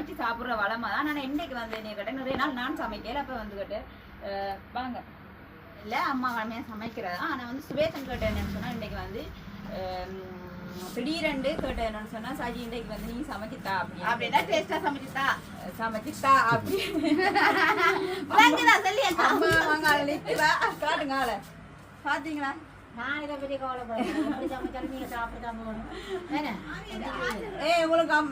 சமைச்சு சாப்பிட்ற வளமாக தான். ஆனால் இன்றைக்கு வந்து என்ன கேட்டேன் நிறைய நாள் நான் சமைக்கல. அப்போ வந்து கேட்டு ஆஹ், வாங்க. இல்லை அம்மா வளமையாக சமைக்கிறதா ஆனால் வந்து சுவேசன் கேட்டேன் என்னன்னு சொன்னால் இன்றைக்கு வந்து திடீரெண்டு கேட்டேன் என்னன்னு சொன்னால் சாஜி இன்றைக்கு வந்து நீ சமைச்சுத்தா அப்படின்னா. அப்படின்னா டேஸ்டா சமைச்சுட்டா. சமைச்சுத்தா அப்படின்னு. சொல்லி அம்மா வாங்க நிக்கிறா காட்டுங்க பாத்தீங்களா? நான் இதை பற்றி கவலைப்படுறேன் உங்களுக்கு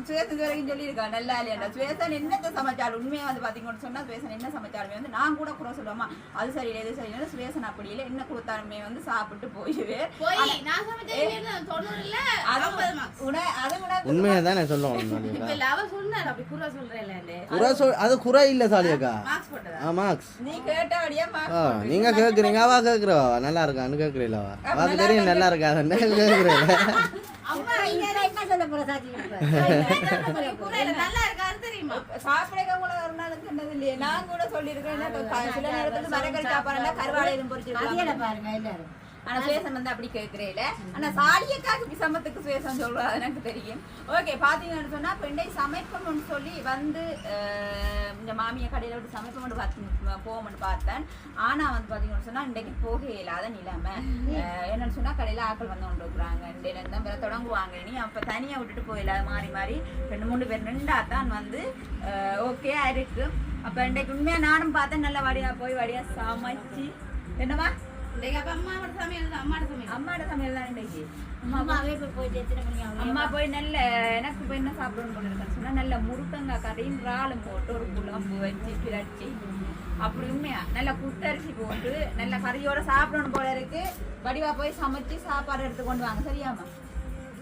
சுவேசன் வரைக்கும் சொல்லியிருக்கா நல்லா இல்லையா சுவேசன் என்னத்தை சமைச்சாலும்? உண்மையா வந்து பாத்தீங்கன்னு சொன்னா சுவேசன் என்ன சமைச்சாலுமே வந்து நான் கூட கூட சொல்லுவோமா அது சரியில்லை இது சரியில்லை சுவேசன் அப்படி இல்லை. என்ன கொடுத்தாலுமே வந்து சாப்பிட்டு போயிடுவே உண்மையை தானே சொல்லுவோம் குறை குறை குறை இல்லை சாலியக்கா மார்க்ஸ் நீ நீங்க கேட்குறீங்க அவா கேட்குறவா நல்லா இருக்கான்னு கேட்குறீங்களா அவாக்கு தெரியும் நல்லா இருக்காதுன்னு. நான் கூட சொல்லியிருக்கேன் சில நேரத்துக்கு மரக்கறி சாப்பாடுனா கருவாடு எதுவும் பொரிச்சிருக்காங்க அதிகளை பாருங்க எல்லாரும். ஆனா சுவேசன் வந்து அப்படி கேட்கிறேல ஆனா சாலியக்காக்கு சமத்துக்கு சுவேசன் சொல்றா அது எனக்கு தெரியும். ஓகே பாத்தீங்கன்னு சொன்னா பெண்ணை சமைப்போம்னு சொல்லி வந்து இந்த மாமியை கடையில விட்டு சமைப்போம்னு பார்த்து போவோம்னு பார்த்தேன். ஆனா வந்து பாத்தீங்கன்னு சொன்னா இன்றைக்கு போக இல்லாத நிலைமை. என்னன்னு சொன்னா கடையில ஆட்கள் வந்து கொண்டு இருக்கிறாங்க. இண்டையில இருந்தா வேற தொடங்குவாங்க. நீ அப்ப தனியா விட்டுட்டு போயிடல மாறி மாறி ரெண்டு மூணு பேர் நின்றா தான் வந்து ஓகே இருக்கு. அப்ப இன்றைக்கு உண்மையா நானும் பார்த்தேன். நல்ல வடியா போய் வடியா சமைச்சு. என்னவா போய் அம்மா போய் நல்ல எனக்கு இப்போ என்ன சாப்பிடணும் சொன்னா நல்ல முருக்கங்காய் கடையும் இறாலும் போட்டு ஒரு குழம்பு வச்சு பிரட்டி அப்படி உண்மையா நல்ல புத்தரிசி போட்டு நல்ல கறியோட சாப்பிடணும் போல இருக்கு வடிவா போய் சமைச்சு சாப்பாடு எடுத்து கொண்டு வாங்க சரியாமா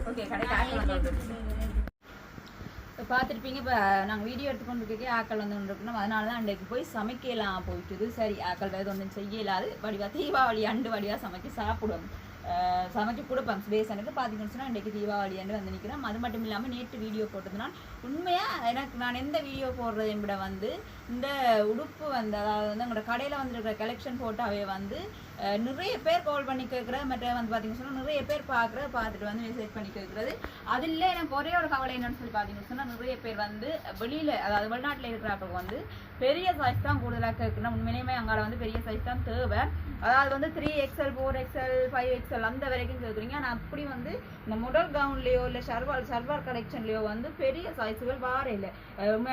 ஓகே கடைக்கு பார்த்துருப்பீங்க. இப்போ நாங்கள் வீடியோ எடுத்து கொண்டு இருக்கே ஆக்கள் வந்து கொண்டு இருக்கணும் அதனால தான் அன்றைக்கு போய் சமைக்கலாம் போயிட்டுது. சரி ஆக்கள் வேறு ஒன்றும் செய்யலாது. வடிவாக தீபாவளி அண்டு வடிவாக சமைக்க சாப்பிடுவோம் சமைக்க கொடுப்பேன். பேசனுக்கு பார்த்தீங்கன்னு சொன்னால் இன்றைக்கு தீபாவளி அண்டு வந்து நிற்கிறேன் அது மட்டும் இல்லாமல் நேற்று வீடியோ போட்டதுனால் உண்மையாக எனக்கு நான் எந்த வீடியோ போடுறதையும் விட வந்து இந்த உடுப்பு வந்து அதாவது வந்து எங்களோட கடையில் வந்துருக்கிற கலெக்ஷன் ஃபோட்டோவே வந்து நிறைய பேர் கால் பண்ணி கேட்குற மற்ற வந்து பார்த்தீங்கன்னு சொன்னால் நிறைய பேர் பார்க்குற பார்த்துட்டு வந்து மெசேஜ் பண்ணி கேட்குறது. அதில் எனக்கு ஒரே ஒரு கவலை என்னன்னு சொல்லி பார்த்தீங்கன்னு சொன்னால் நிறைய பேர் வந்து வெளியில் அதாவது வெளிநாட்டில் இருக்கிறப்ப வந்து பெரிய சைஸ் தான் கூடுதலாக கேட்கணும் உண்மையிலேயுமே அங்கால வந்து பெரிய சைஸ் தான் தேவை. அதாவது வந்து three XL four XL five XL அந்த வரைக்கும் கேட்குறீங்க. ஆனால் அப்படி வந்து இந்த முடல் கவுன்லேயோ இல்லை ஷர்வால் ஷர்வார் கலெக்ஷன்லேயோ வந்து பெரிய சைஸ் வாய்ஸுகள் வார இல்லை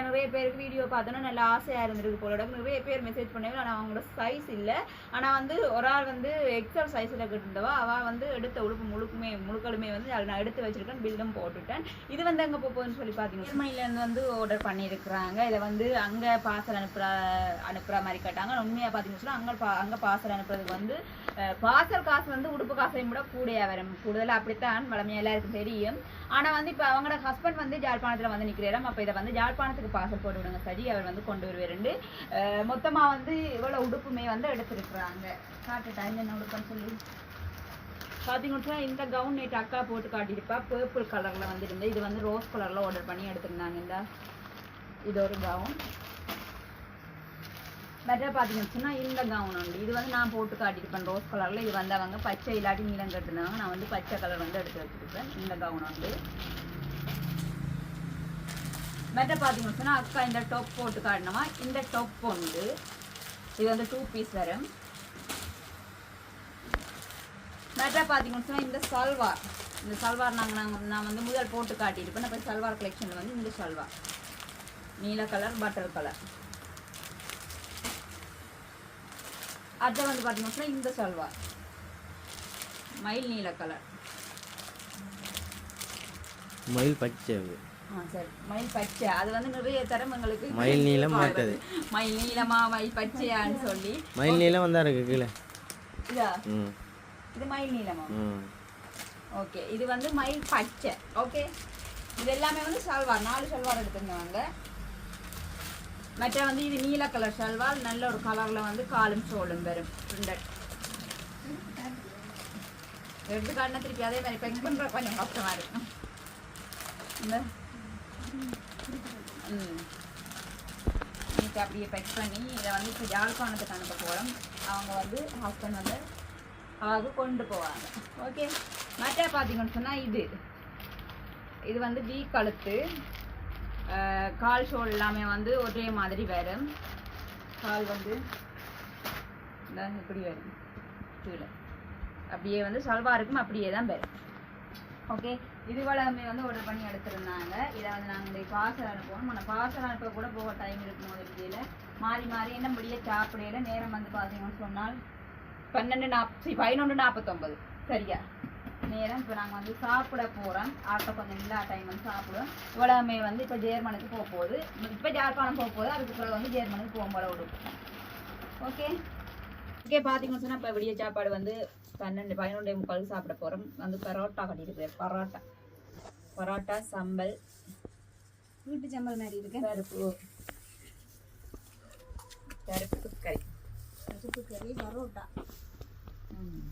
நிறைய பேருக்கு வீடியோ பார்த்தோன்னா நல்ல ஆசையாக இருந்திருக்கு போல. நிறைய பேர் மெசேஜ் பண்ணவே ஆனால் அவங்களோட சைஸ் இல்லை. ஆனால் வந்து ஒரு ஆள் வந்து எக்ஸல் சைஸில் கட்டிருந்தவா அவள் வந்து எடுத்த உடுப்பு முழுக்குமே முழுக்களுமே வந்து அதை நான் எடுத்து வச்சிருக்கேன் பில்லும் போட்டுட்டேன். இது வந்து அங்கே போகுதுன்னு சொல்லி பார்த்தீங்கன்னா ஜெர்மனிலேருந்து வந்து ஆர்டர் பண்ணியிருக்கிறாங்க. இதை வந்து அங்கே பார்சல் அனுப்புகிற அனுப்புகிற மாதிரி கேட்டாங்க. உண்மையாக பார்த்தீங்கன்னு சொன்னால் அங்கே பா அங்கே பார்சல் அனுப்புறதுக்கு வந்து பார்சல் காசு வந்து உடுப்பு காசையும் கூட கூடையாக வரும். கூடுதலாக அப்படித்தான் வளமையாக எல்லாருக்கும் தெரியும். ஆனால் வந்து இப்போ அவங்களோட ஹஸ்பண்ட் வந்து ஜாழ்ப்பாணத்தில் வந்து இடம். அப்போ இதை வந்து யாழ்ப்பாணத்துக்கு பார்சல் போட்டு விடுங்க சரி அவர் வந்து கொண்டு வருவாருண்டு மொத்தமாக வந்து இவ்வளோ உடுப்புமே வந்து எடுத்துருக்குறாங்க. காட்டுட்டா என்ன உடுப்புன்னு சொல்லி. பார்த்தீங்கன்னா இந்த கவுன் நேற்று அக்கா போட்டு காட்டியிருப்பா. பர்பிள் கலரில் வந்துருந்து இது வந்து ரோஸ் கலரில் ஆர்டர் பண்ணி எடுத்துருந்தாங்க. இந்த இது ஒரு கவுன் பெட்டராக பார்த்தீங்கன்னா இந்த கவுன் உண்டு. இது வந்து நான் போட்டு காட்டியிருப்பேன். ரோஸ் கலரில் இது வந்து அவங்க பச்சை இல்லாட்டி நீளம் கட்டிருந்தாங்க நான் வந்து பச்சை கலர் வந்து எடுத்து வச்சுருப்பேன். இந்த கவுன் உண்டு. மெட்ட பார்த்தீங்கன்னு சொன்னால் அக்கா இந்த டாப் போட்டு காட்டினமா இந்த டாப் வந்து இது வந்து டூ பீஸ் வரும் மெட்ட பார்த்தீங்கன்னு சொன்னால் இந்த சல்வார். இந்த சல்வார் நாங்கள் நாங்கள் நான் வந்து முதல் போட்டு காட்டியிருப்பேன். அப்போ சல்வார் கலெக்ஷனில் வந்து இந்த சல்வார். நீல கலர் பட்டர் கலர் அடுத்த வந்து பார்த்தீங்கன்னா இந்த சல்வார். மயில் நீல கலர் மயில் பச்சை சரி. மயில் பச்சை. அது வந்து நிறைய தரம் எங்களுக்கு மயில் நீலம் மாட்டது. மயில் நீளமா மயில் பச்சையான்னு சொல்லி. மயில் நீளம் வந்தா இருக்கு கீழே. இதா? மயில் நீளமா? ஓகே. இது வந்து மயில் பச்சை. ஓகே. இது எல்லாமே வந்து சல்வார். நாலு சல்வார் எடுத்துருந்தாங்க. மற்ற வந்து இது நீல கலர் சல்வார். நல்ல ஒரு கலர்ல வந்து காலும் சோளும் வரும். பிரிண்டட் எடுத்து காட்டினா திருப்பி அதே மாதிரி பண்ற கொஞ்சம் கஷ்டமா இருக்கும். இந்த நேற்று அப்படியே பெக் பண்ணி இதை வந்து இப்போ யாழ்ப்பாணத்துக்கு அனுப்ப போகிறோம் அவங்க வந்து ஹஸ்பண்ட் வந்து அதாவது கொண்டு போவாங்க. ஓகே மற்ற பார்த்தீங்கன்னு சொன்னால் இது. இது வந்து வீ கழுத்து. கால் ஷோல் எல்லாமே வந்து ஒரே மாதிரி வரும். கால் வந்து இப்படி வரும். கீழே. அப்படியே வந்து சல்வாருக்கும் அப்படியே தான் வரும். ஓகே இது வந்து ஆர்டர் பண்ணி எடுத்திருந்தாங்க. இதை வந்து நாங்கள் பார்சல் அனுப்புவோம். ஆனால் பார்சல் அனுப்ப கூட போக டைம் இருக்கும் போது இதில் மாறி மாறி என்ன முடிய சாப்பிடையில நேரம் வந்து பார்த்தீங்கன்னு சொன்னால் பன்னெண்டு நாற்பத்தி பதினொன்று நாற்பத்தொம்பது சரியா? நேரம் இப்போ நாங்கள் வந்து சாப்பிட போகிறோம் ஆட்டோ கொஞ்சம் எல்லா டைம் வந்து சாப்பிடுவோம். இவ்வளவுமே வந்து இப்போ ஜேர்மனுக்கு போக போகுது. இப்போ ஜாழ்ப்பாணம் போக போகுது. அதுக்கு பிறகு வந்து ஜேர்மனுக்கு போகும்போது விடும் ஓகே ஓகே பார்த்தீங்கன்னு சொன்னால் இப்போ விடிய சாப்பாடு வந்து பன்னெண்டு பதினொன்றே முக்கால் சாப்பிட போகிறோம் வந்து பரோட்டா கட்டிட்டு பரோட்டா. பரோட்டா சம்பல். வீட்டு சம்பல் மாதிரி இருக்கு. பருப்பு பருப்பு கறி. பருப்பு கறி பரோட்டா. ம்.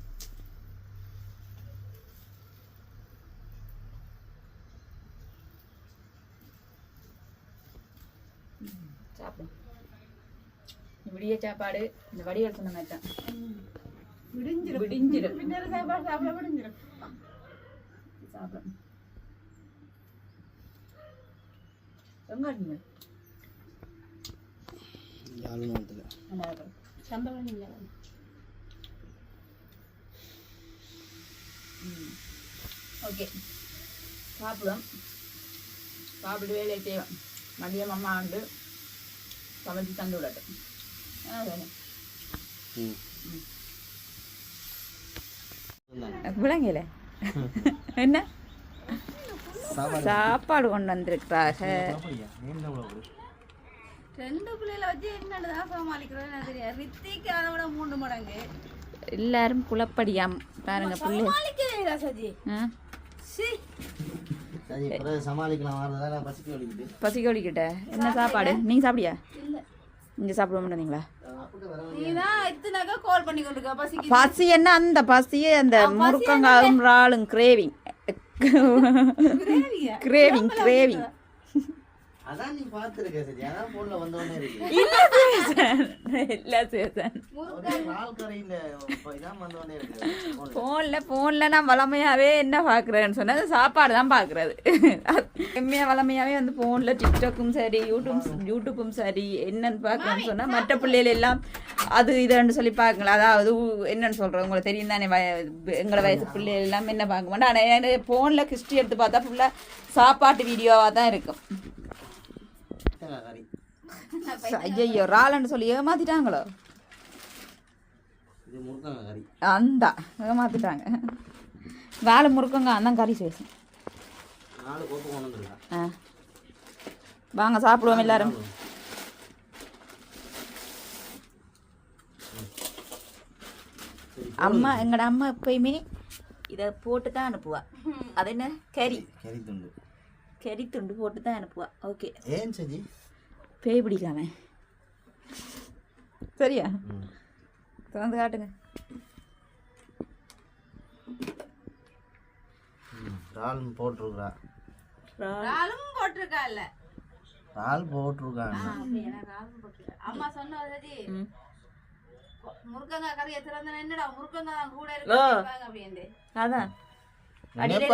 ம், சாப்பிடு. விடிய சாப்பாடு இந்த வடிவல் சொன்ன மாதிரி தான். விடிஞ்சிரும் விடிஞ்சிரும் பின்னர் சாப்பாடு சாப்பிட விடிஞ்சிரும் சாப்பிடும் வெங்காயம் யாழ்ப்பாணத்தில் நல்லா இருக்கும் சம்பளம் இல்லை ஓகே சாப்பிடும் சாப்பிட்டு வேலையை செய்வோம் மதியம் அம்மா வந்து சமைச்சு தந்து விடட்டும் ஆ வேணும் ம் விளங்கல என்ன? சாப்பாடு கொண்டு வந்திருக்கிறாங்க ரெண்டு பிள்ளைகளை வச்சு என்னதான் சமாளிக்கிறோம் தெரியாது. ரித்திக்கு அதை விட மூணு மடங்கு. எல்லாரும் குழப்படியாம். பாருங்க பிள்ளை. பசிக்க ஒழிக்கிட்ட என்ன சாப்பாடு? நீங்கள் சாப்பிடியா? இல்ல. இங்கே சாப்பிட மாட்டீங்களா பசி என்ன அந்த பசியே அந்த முருக்கங்காயும் இறாலும் கிரேவிங்? கிரேவிங் கிரேவிங் அதான் நீ சரி அதான் போன்ல வந்தோடனே இருக்கு. இல்ல சேசன் இல்ல சேசன் நான் வளமையாகவே என்ன பார்க்குறேன்னு சொன்னது சாப்பாடு தான் பார்க்குறது. எம்மையாக வளமையாகவே வந்து ஃபோனில் டிக்டாக்கும் சரி யூடியூப் யூடியூப்பும் சரி என்னன்னு பார்க்குறேன்னு சொன்னால் மற்ற பிள்ளைகள் எல்லாம் அது இதுன்னு சொல்லி பார்க்கல. அதாவது என்னன்னு சொல்கிறேன் உங்களுக்கு தெரியும் தானே வய எங்களோட வயசு பிள்ளைகள் எல்லாம் என்ன பார்க்க மாட்டேன் ஆனால் ஃபோனில் ஹிஸ்ட்ரி எடுத்து பார்த்தா ஃபுல்லாக சாப்பாட்டு வீடியோவாக தான் இருக்கும். ஐயோ ராலன்னு சொல்லி ஏமாத்திட்டாங்களோ? இது முருங்கங்க கறி அந்த ஏமாத்திட்டாங்க. வேலை முறுக்கங்க அந்த கறி சேசம் நாலு கோப்பு கொண்டு வந்துருக்கா. ஆ. வாங்க சாப்பிடுவோம் எல்லாரும். அம்மா எங்கட அம்மா எப்பயுமே இதை போட்டு தான் அனுப்புவா அது என்ன? கறி. கறி துண்டு. கறி துண்டு போட்டு தான் அனுப்புவா. ஓகே. ஏன் சஜி? பேய் பிடிக்காம சரியா? திறந்து காட்டுங்க. ம் இறால் போட்டிருக்கா. நாளும் போட்டிருக்கா இல்ல? இறால் போட்டிருக்காங்க. அம்மா சொன்ன சஜி ம். முருக்கங்காய் கறியை திறந்த என்னடா? முருக்கங்காய் தான் கூட ஆ. இருக்கு அப்படின்ட்டு அதான். அடியில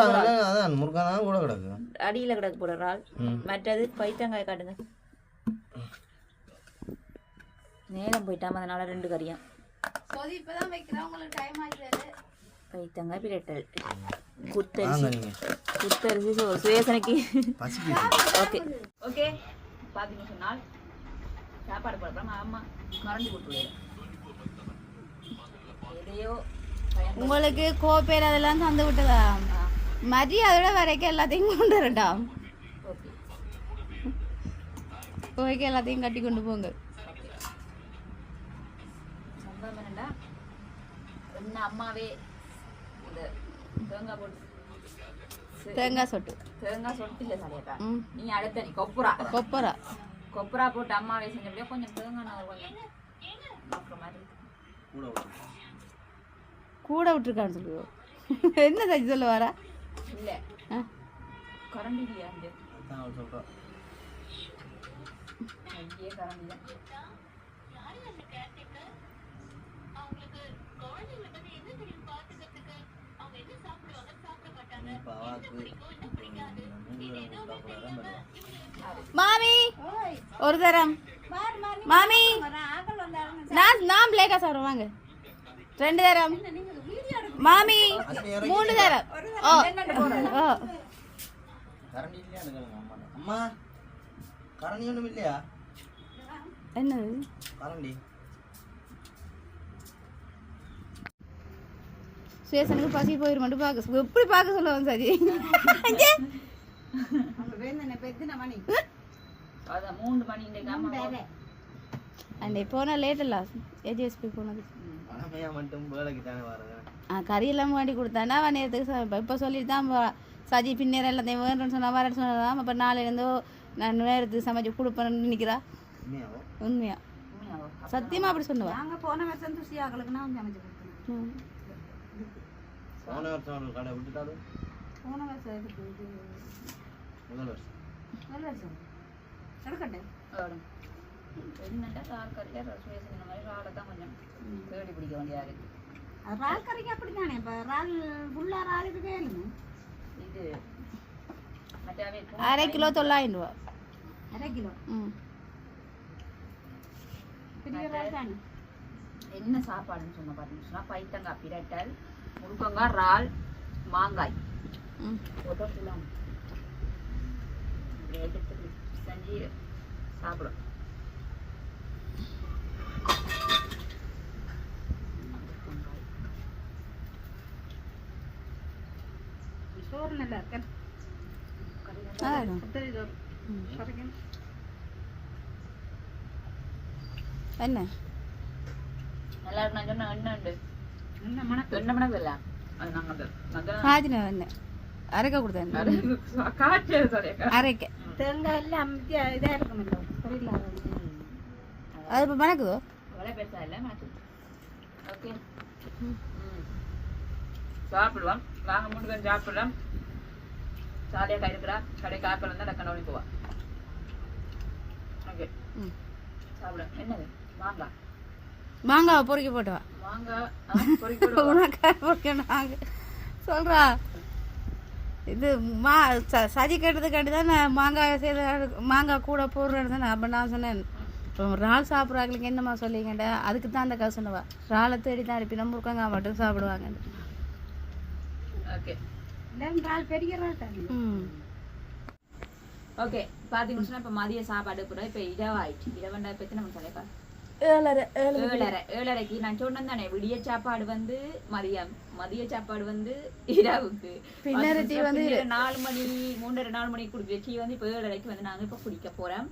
கூட. கிடக்கு. அடியில் கிடக்கு போடுற ம். மற்றது பைத்தங்காய் காட்டுங்க. நேரம் போயிட்டாம அதனால ரெண்டு கறியும் சோதி இப்பதான் வைக்கிறேன் உங்களுக்கு டைம் ஆகிடுது பைத்தங்காய் பிரட்டல். குத்தரிசி. குத்தரிசி சு- சுயேசனைக்கு. ஓகே. ஓகே. பார்த்தீங்க சொன்னால் சாப்பாடு போடுறோம் அம்மா மறந்து கொடுத்துருவேன் எதையோ உங்களுக்கு கோப்பையில் அதெல்லாம் தந்து விட்டதா? மரியாதையோட வரைக்கும் எல்லாத்தையும் கொண்டு வரட்டாம் ஓகே. எல்லாத்தையும் கட்டி கொண்டு போங்க சம்பவம் என்னடா என்ன அம்மாவே இந்த தேங்காய் போட்டு தேங்காய் சொட்டு. தேங்காய் சொட்டு இல்லை சலையக்கா ம். நீ அடுத்த நீ கொப்புரா. கொப்பரா. கொப்புரா போட்டு அம்மாவே செஞ்சபடியா கொஞ்சம் தேங்காய் நான் கொஞ்சம் பார்க்குற மாதிரி. கூட விட்டுருக்கா. கூட விட்டுருக்கான்னு சொல்லுவோம் என்ன சஜி சொல்ல வரா? இல்ல. கரண்டி இல்லையா அந்த சொல்றா. ஐயே கரண்டி தான் மாமி! ஒரு தரம். மாமி! நான் நான் பிளேக்கா சாப்பிடுறேன். வாங்க. ரெண்டு தரம். மாமி! மூணு தரம். ஓ ஓ கரண்டி இல்லையா கேளுங்க அம்மா அம்மா. கரண்டி ஒன்றும் இல்லையா என்னது? கரண்டி. சுயசனுக்கு பசி போயிரு மட்டும் பார்க்க எப்படி பார்க்க இன்றைக்கு அம்மா அண்டே போனால் லேட் இல்லை. ஏஜிஎஸ்பி போனது. வரேன் கறி எல்லாம் வாங்கி கொடுத்தானா அவன் நேரத்துக்கு இப்போ சொல்லிட்டு தான் சஜி பின்னேரம் எல்லாத்தையும் வேணும்னு சொன்னா வரேன்னு சொன்னதான் அப்போ நாளையிலேருந்தோ நான் நேரத்துக்கு சமைச்சு கொடுப்பேன்னு உண்மையாவோ? உண்மையா. சத்தியமா அப்படி சொன்னவா நாங்க போன வருஷம் துசி ஆகலுக்கு நான் சமைச்சு கொடுத்தேன் ம். போன வருஷம் ஒரு கடை விட்டுட்டாலும் போன வருஷம் இதுக்கு இது முதல் வருஷம் நல்ல வருஷம் எடுக்கட்டேன் என்னண்டா ரால் கறியில் சுவேசன் இந்த மாதிரி ராலை தான் கொஞ்சம் தேடி பிடிக்க வேண்டியதாக இருக்குது அது இறால் கறிக்கு அப்படித்தானே இப்போ இறால் ஃபுல்லாக இறால் இது வேணுங்க இது மற்றாவே அரை கிலோ தொள்ளாயிரம் ரூபா அரை கிலோ ம் பெரிய இறால் தானே என்ன சாப்பாடுன்னு சொன்ன பார்த்தீங்கன்னு சொன்னால் பைத்தங்காய் பிரட்டல் முருங்கங்காய் இறால் மாங்காய். செஞ்சு சாப்பிடும். நல்லா இருக்கு. அதான் குத்தரி சோறு குறைக்கணும். என்ன நல்லா இருக்கு நான் சொன்ன எண்ணெய் உண்டு என்ன மணக்கு. எண்ணெய் மணக்கு இல்லை. அது நாங்கள் காய்ச்சின என்ன அரைக்க கொடுத்தேன். காய்ச்சல். அரைக்க. தேங்காய் எல்லாம் இதாக இருக்குமில்ல சரியில்லாத அது இப்போ மணக்குதோ? அவ்வளோ பெருசா இல்லை மணக்கு. ஓகே. சாப்பிடுவோம். வாங்க மூணு பேரும் சாப்பிடலாம். சாலியாக கை இருக்கிறா கடை காப்பில் இருந்தால் டக்குனு ஓடி போவா. ஓகே. ம். சாப்பிட என்னது? மாங்காய். மாங்காவை பொறுக்கி போட்டு பொறுக்கி சொல்றா. இது மா ச- சதி கட்டுறதுக்காண்டி தான் நான் மாங்காய் செய்த மாங்காய் கூட போடுறேன்னு தான் அப்போ நான் சொன்னேன். இப்போ இறால் சாப்பிட்றாங்களுக்கு என்னம்மா சொல்லிங்கண்டா அதுக்கு தான் அந்த கதை சொன்னவா. இறாலை தேடி தான் இருப்பி நம்ம முருக்கங்காய் மட்டும் சாப்பிடுவாங்க ஓகே ம். ஓகே பார்த்தீங்கன்னு சொன்னா இப்போ மதிய சாப்பாடு கூட இப்போ இரவாயிடுச்சு. இரவண்டா பற்றி நம்ம சொல்லிக்கா ஏழரை ஏழு ஏழரை ஏழரைக்கு நான் சொன்னேன் தானே விடிய சாப்பாடு வந்து மதியம் மதிய சாப்பாடு வந்து இரவுக்கு. பின்னர டீ வந்து நாலு மணி மூன்றரை நாலு மணிக்கு குடிக்கிற டீ வந்து இப்போ ஏழரைக்கு வந்து நாங்கள் இப்போ குடிக்க போகிறோம்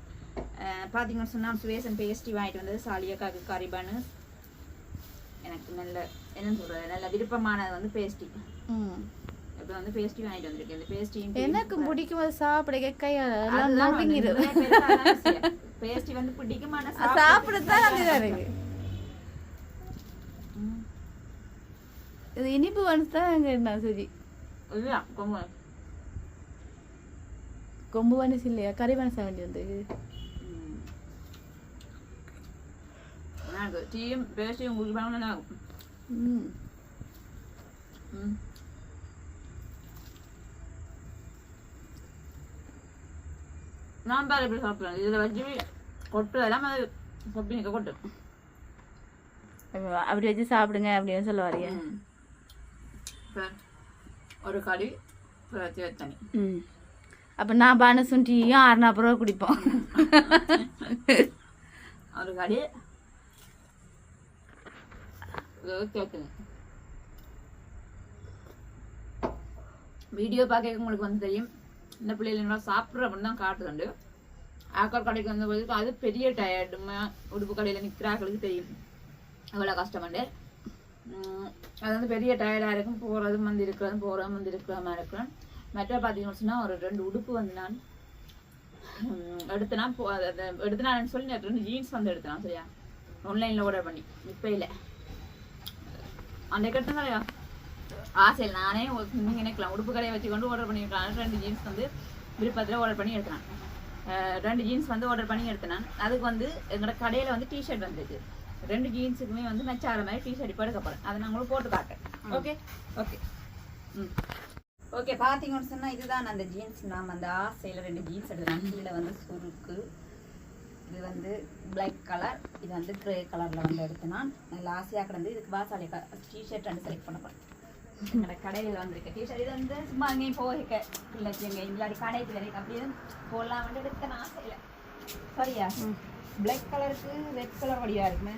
பார்த்தீங்கன்னு சொன்னால் சுவேசன் பேஸ்ட்ரி வாங்கிட்டு வந்தது சாலியக்காக்கு கறிபானு எனக்கு நல்ல என்ன சொல்கிறது நல்ல விருப்பமானது வந்து பேஸ்ட்ரி ம். இப்போ வந்து பேஸ்ட்ரி வாங்கிட்டு வந்திருக்கேன். இந்த எனக்கு பிடிக்கும் சாப்பிட கையெல்லாம் பேஸ்ட்ரி வந்து பிடிக்கும் ஆனா அப்படிதான் இருக்கு. இது இனிப்பு வந்து தான் என்ன சரி இல்ல கொம்பு? கொம்பு வனசு இல்லையா? கறி வனச வேண்டி வந்து டீயும் பேஸ்ட்ரியும் குடிப்பாங்க நல்லா இருக்கும் ம். ம். நான் பாரு எப்படி சாப்பிடுறேன் இதில் வச்சு கொட்டு எல்லாம் அது சொப்பி நிற்க கொட்டு. அப்ப அப்படி வச்சு சாப்பிடுங்க அப்படின்னு சொல்ல வரையா ஒரு களி தண்ணி ம். அப்போ நான் பானசும் டீயும் ஆறு நாற்பது ரூபா குடிப்போம். ஒரு களி வீடியோ பார்க்க உங்களுக்கு வந்து தெரியும். இந்த பிள்ளைகள சாப்பிட்ற அப்படின்னு தான் காட்டுதுண்டு. ஆக்கர் கடைக்கு வந்த போது அது பெரிய டயர்டுமே உடுப்பு கடையில் நிற்கிறாக்களுக்கு தெரியும். அவ்வளோ கஷ்டமாண்டு. உம், அது வந்து பெரிய டயர்டாக இருக்கும். போகிறதும் வந்து இருக்கிறதும் போகிறதும் வந்து இருக்கிற மாதிரி இருக்கும் மற்ற பார்த்தீங்கன்னு சொன்னால் ஒரு ரெண்டு உடுப்பு வந்து நான் உம், எடுத்தனா போ எடுத்தனான்னு சொல்லி நான் ரெண்டு ஜீன்ஸ் வந்து எடுத்தனா சரியா? ஆன்லைனில் ஆர்டர் பண்ணி இப்போ இல்லை. அந்த எடுத்தேன் ஆசையில் நானே நீங்கள் நினைக்கலாம் உடுப்பு கடையை வச்சு கொண்டு ஆர்டர் பண்ணியிருக்கலாம் ரெண்டு ஜீன்ஸ் வந்து விருப்பத்தில் ஆர்டர் பண்ணி எடுத்தேன். ரெண்டு ஜீன்ஸ் வந்து ஆர்டர் பண்ணி எடுத்தேன் நான். அதுக்கு வந்து எங்களோட கடையில் வந்து டிஷர்ட் வந்துருக்கு ரெண்டு ஜீன்ஸுக்குமே வந்து ஆகிற மாதிரி டிஷர்ட் இப்போ எடுக்க போகிறேன் அதை நான் உங்களுக்கு போட்டு காட்டேன் ஓகே ஓகே ம். ஓகே பார்த்தீங்கன்னு சொன்னால் இதுதான் அந்த ஜீன்ஸ் நாம் அந்த ஆசையில் ரெண்டு ஜீன்ஸ் எடுத்தேன். கீழே வந்து சுருக்கு இது வந்து பிளாக் கலர் இது வந்து கிரே கலரில் வந்து எடுத்து நான். நல்ல ஆசையாக கிடந்து இதுக்கு வாசாலி டிஷர்ட் ரெண்டு செலக்ட் பண்ண போகிறேன் என்னோட கடையில் வந்திருக்க டிஷர்ட் இது வந்து சும்மா அங்கேயும் போக இல்லை எங்க இல்லாடி கடை பிள்ளை அப்படியே போடலாம் வந்து எடுத்தேன் ஆசையில் சரியா பிளாக் கலருக்கு ரெட் கலர் வடிவாக இருக்குமே?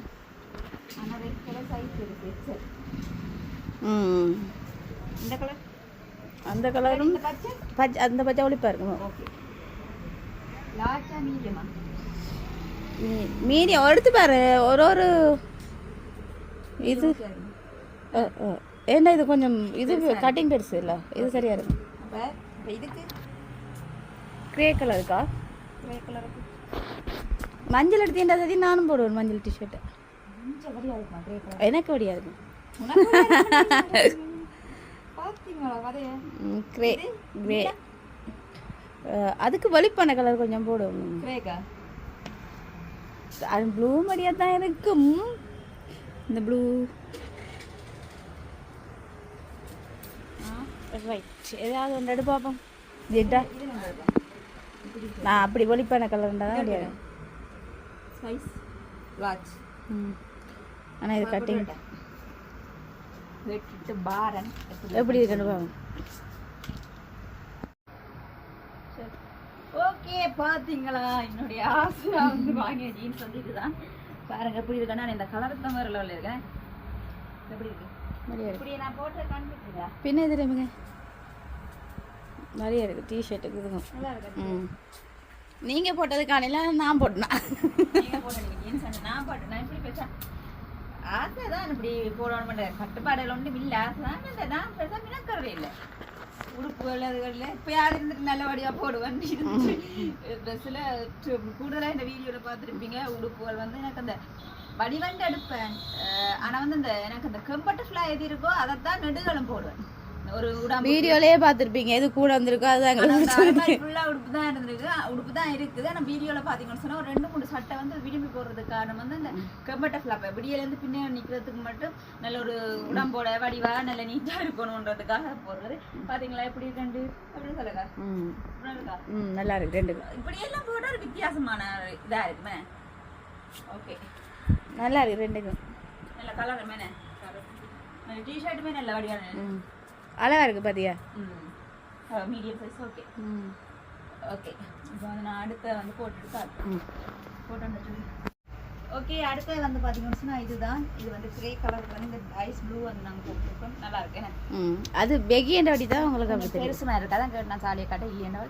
ஆனால் ரெட் கலர் சைஸ் இருக்கு. ம். இந்த கலர் அந்த கலரும் பச்சை அந்த பச்சை ஒளிப்பா இருக்கும். ஓகே லார்ஜா மீடியமா மீடியம். எடுத்து பாரு. ஒரு ஒரு. இது. ஏன்னா இது கொஞ்சம் இது கட்டிங் பெருசு இல்லை. இது சரியா இருக்கும் இதுக்கு? கிரே கலருக்கா கிரே கலருக்கு மஞ்சள் எடுத்தீங்கன்னா சரி நானும் போடுவேன் மஞ்சள் டிஷர்ட்டு எனக்கு வடியா இருக்கும் கிரே கிரே அதுக்கு வலிப்பான கலர் கொஞ்சம் போடும் கிரேக்கா அது ப்ளூ மாதிரியா தான் இருக்கும் இந்த ப்ளூ ரைட் ஏதாவது ஒன்று எடு பார்ப்போம் ஜிட்டா நான் அப்படி ஒலிப்பான கலர்ண்டா தான் முடியாது சைஸ் லார்ஜ் ம். ஆனால் இது கட்டிங் பாரன் எப்படி இருக்குன்னு பாருங்க ஓகே பாத்தீங்களா? என்னுடைய ஆசை வந்து வாங்கிய ஜீன்ஸ் வந்து இதுதான். பாருங்க எப்படி இருக்குன்னா இந்த கலர் தான் லெவலில் இருக்கேன். எப்படி இருக்கு? பின்ன இது இருங்க நிறைய இருக்கு டிஷர்ட்டுக்கு இதுக்கும் ம். நீங்கள் போட்டது காலையில் நான் போட்டேனா? நான் போட்டேன். ஆசை தான் இப்படி போடணும் கட்டுப்பாடுகள் ஒன்றும் இல்லை. ஆசை தான் நான் பெருசாக மினக்கறதே இல்லை. உடுப்புகள் அதுகளில் இப்போ யார் இருந்துட்டு நல்லபடியாக போடுவேன் ட்ரெஸ்ஸில் கூடுதலாக இந்த வீடியோவில் பார்த்துருப்பீங்க. உடுப்புகள் வந்து எனக்கு அந்த வடிவண்டு எடுப்பேன் ஆனால் வந்து இந்த எனக்கு அந்த கம்பர்டபுளா எது இருக்கோ அதைத்தான் நெடுகளும் போடுவேன். ஒரு உடம்பு வீடியோலயே பார்த்துருப்பீங்க எது கூட வந்திருக்கோ அதுதான் ஃபுல்லா உடுப்பு தான் இருந்திருக்கு. உடுப்பு தான் இருக்குது. ஆனா வீடியோல பாத்தீங்கன்னு சொன்னா ஒரு ரெண்டு மூணு சட்டை வந்து விரும்பி போடுறதுக்கு காரணம் வந்து இந்த கம்பர்ட்ட ஃபிளாப் விடியல இருந்து பின்னாடி நிக்கிறதுக்கு மட்டும் நல்ல ஒரு உடம்போட வடிவா நல்ல நீட்டா இருக்கணும்ன்றதுக்காக போடுறது. பாத்தீங்களா எப்படி இருக்கண்டு அப்படின்னு சொல்லுங்க. நல்லா இருக்கு ரெண்டு. இப்படி எல்லாம் போட்டா ஒரு வித்தியாசமான இதா இருக்குமே. ஓகே. நல்லா இருக்கு ரெண்டுக்கும் அழகா இருக்கு பாத்தியா? மீடியம் சைஸ் ஓகே ஓகே இப்போ வந்து நான் அடுத்த வந்து போட்டுட்டு போட்டோன்னு ஓகே அடுத்தது வந்து பார்த்தீங்கன்னு இதுதான். இது வந்து கிரே கலர் வந்து இந்த ஐஸ் ப்ளூ வந்து நாங்கள் போட்டுருக்கோம். நல்லா இருக்கு என்ன அது பெகியண்ட வாட்டி தான் உங்களுக்கு அப்படி தெரியும். பெருசுமா இருக்கு? அதான் கேட்டு நான் சாலியை காட்ட இல்லையா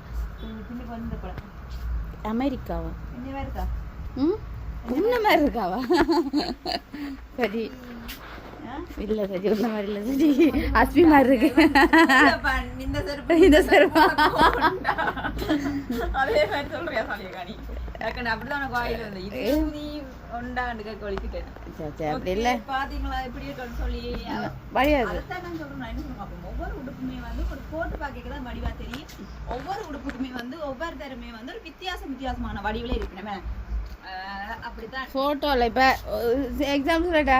பின்னுக்கு வந்து இந்த படம் அமெரிக்காவா? இன்னுமே இருக்கா? ம்? உன்ன மாதிரி இருக்காவா? சரி? இல்ல சரி உன்ன மாதிரி இல்ல சரி அஸ்மி மாதிரி இருக்கு. இந்த செருப்பு. அதே மாதிரி சொல்றியா சாலியை காணி டக்குன்னு அப்படிதான் எனக்கு வாயில வந்து. இது நீ அப்படி இல்ல. பாத்தீங்களா எப்படி இருக்குன்னு சொல்லி? வழியாது நான் சொல்றேன். என்ன அப்போ ஒவ்வொரு உடுப்புமே வந்து ஒரு போட்டு பார்க்க தான் வடிவா தெரியும். ஒவ்வொரு உடுப்புக்குமே வந்து ஒவ்வொரு தருமே வந்து ஒரு வித்தியாசம் வித்தியாசமான வடிவிலே இருக்கு நம்ம ஆஹ் அப்படித்தான் ஃபோட்டோவில் இப்போ எக்ஸாம்பிள் சொல்லட்டா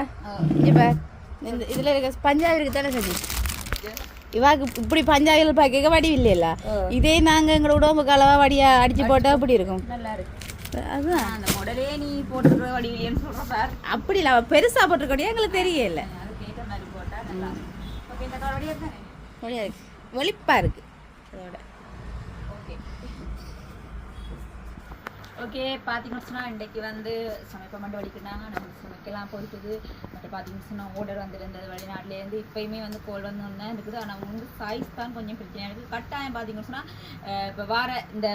இப்போ இந்த இதில் இருக்க பஞ்சாபி இருக்கு தானே சரி இவாக்கு இப்படி பஞ்சாபியில் பார்க்க வடி இல்லைல்ல. இதே நாங்கள் எங்களோட உடம்பு கலவா வடியா அடிச்சு போட்டா அப்படி இருக்கும். நல்லா இருக்கு. அதுதான். அந்த மாடலே நீ போட்டுருக்க சொல்ற பார் அப்படி இல்லை அவள் பெருசாக போட்டிருக்கோடியா எங்களுக்கு தெரியல. மாதிரி போட்டா நல்லா ஓகே இந்த கலர் வடிவா தானே வழியா இருக்கு ஒளிப்பா இருக்கு அதோட ஓகே ஓகே பார்த்தீங்கன்னு சொன்னால் இன்றைக்கு வந்து சமைப்ப மட்டும் வலிக்கிறாங்க நம்ம சமைக்கலாம் போயிட்டுது மற்ற பார்த்தீங்கன்னு சொன்னால் ஆர்டர் வந்துருந்தது வெளிநாட்டிலேருந்து இப்போயுமே வந்து கோல் வந்து ஒன்று இருக்குது. ஆனால் வந்து சைஸ் தான் கொஞ்சம் பிரச்சனையாக இருக்குது கட்டாயம் பார்த்தீங்கன்னு சொன்னால் இப்போ வார இந்த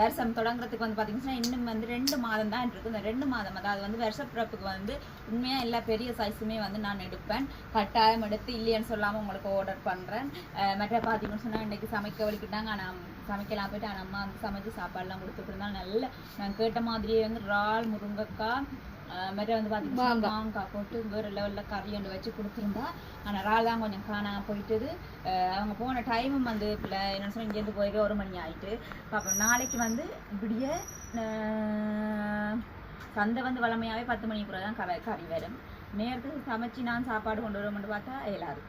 வருஷம் தொடங்குறதுக்கு வந்து பார்த்தீங்கன்னா இன்னும் வந்து ரெண்டு மாதம் தான் இருக்குது இந்த ரெண்டு மாதம் அதாவது வந்து வருஷ பிறப்புக்கு வந்து உண்மையாக எல்லா பெரிய சைஸுமே வந்து நான் எடுப்பேன். கட்டாயம் எடுத்து இல்லைன்னு சொல்லாமல் உங்களுக்கு ஆர்டர் பண்ணுறேன் மற்ற பார்த்தீங்கன்னு சொன்னால் இன்றைக்கி சமைக்க வலிக்கிட்டாங்க. ஆனால் சமைக்கலாம் போயிட்டு ஆனால் அம்மா வந்து சமைச்சு சாப்பாடுலாம் கொடுத்துட்டு இருந்தால் நல்ல நான் கேட்ட மாதிரியே வந்து இறால் முருங்கைக்காய் மற்ற வந்து பார்த்தீங்கன்னா மாங்காய் போட்டு வேறு லெவலில் கறி ஒன்று வச்சு கொடுத்துருந்தா ஆனால் இறால் தான் கொஞ்சம் காணாம போயிட்டது அவங்க போன டைமும் வந்து இப்போ என்ன சொன்னால் இங்கேருந்து போயிருக்க ஒரு மணி ஆயிட்டு பார்ப்போம் நாளைக்கு வந்து இப்படிய சந்தை வந்து வளமையாகவே பத்து மணிக்கு கூட தான் கரை கறி வரும் நேரத்துக்கு சமைச்சு நான் சாப்பாடு கொண்டு வரணும்னு பார்த்தா இயலாது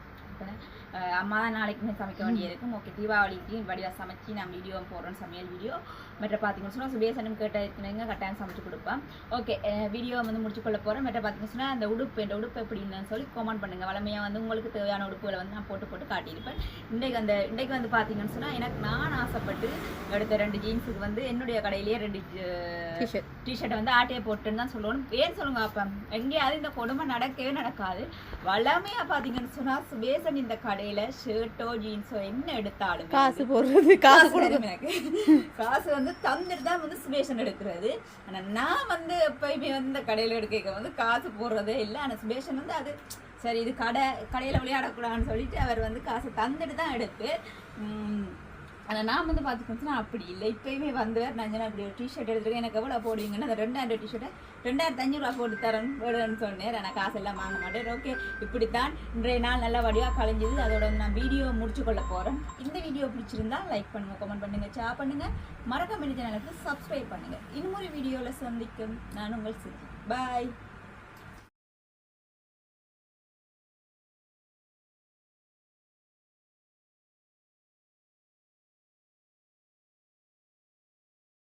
அஹ் அம்மா நாளைக்குமே சமைக்க வேண்டியிருக்கும் ஓகே தீபாவளிக்கு வடிவாக சமைச்சு நான் வீடியோ போடுறேன் சமையல் வீடியோ மற்ற பார்த்தீங்கன்னு சொன்னால் சுபேசனும் கேட்ட இருக்கிறவங்க கட்டாயம் சமைச்சு கொடுப்பேன் ஓகே வீடியோ வந்து முடிச்சு கொள்ள போகிறேன் மற்ற பார்த்தீங்கன்னு சொன்னால் அந்த உடுப்பு இந்த உடுப்பு எப்படின்னு சொல்லி கமெண்ட் பண்ணுங்க. வளமையாக வந்து உங்களுக்கு தேவையான உடுப்புகளை வந்து நான் போட்டு போட்டு காட்டியிருப்பேன் இன்றைக்கு அந்த இன்றைக்கு வந்து பார்த்தீங்கன்னு சொன்னால் எனக்கு நான் ஆசைப்பட்டு எடுத்த ரெண்டு ஜீன்ஸுக்கு வந்து என்னுடைய கடையிலேயே ரெண்டு. டிஷர்ட் வந்து ஆட்டையை போட்டுன்னு தான் சொல்லணும். பேர் சொல்லுங்க அப்போ? எங்கேயாவது இந்த கொடுமை நடக்கவே நடக்காது. வளமையாக பார்த்தீங்கன்னு சொன்னால் சுபேசன் இந்த கடையில் ஷர்ட்டோ ஜீன்ஸோ என்ன எடுத்தாலும் காசு போடுறது காசு வரும் எனக்கு. காசு வந்து தந்துட்டு தான் வந்து சுபேஷன் எடுக்கிறது. ஆனா நான் வந்து எப்பயுமே வந்து இந்த கடையில எடுக்க வந்து காசு போடுறதே இல்லை. ஆனா சுபேஷன் வந்து அது சரி இது கடை கடையில விளையாடக்கூடாதுன்னு சொல்லிட்டு அவர் வந்து காசு தந்துட்டு தான் எடுப்பு ஆனால் நான் வந்து பார்த்துக்கிட்டா அப்படி இல்லை. இப்போயுமே வந்து நான் அப்படி ஒரு டிஷர்ட் எடுத்துருக்கேன் எனக்கு எவ்வளோ போடுவீங்கன்னா அந்த ரெண்டாயிரம் டிஷர்ட்டை ரெண்டாயிரத்து ஐநூறுரூவா போட்டு தரேன் வேணும்னு சொன்னேன். நான் காசு எல்லாம் வாங்க மாட்டேன். ஓகே இப்படித்தான் இன்றைய நாள் நல்ல வடிவாக கலைஞ்சது. அதோட நான் வீடியோ முடிச்சு கொள்ள போகிறேன் இந்த வீடியோ பிடிச்சிருந்தா லைக் பண்ணுங்கள் கமெண்ட் பண்ணுங்கள் ஷேர் மறக்க மறக்காம சேனலுக்கு சப்ஸ்கிரைப் பண்ணுங்கள் இன்னொரு வீடியோவில் சந்திக்கும். நான் உங்கள் சிந்தி பாய்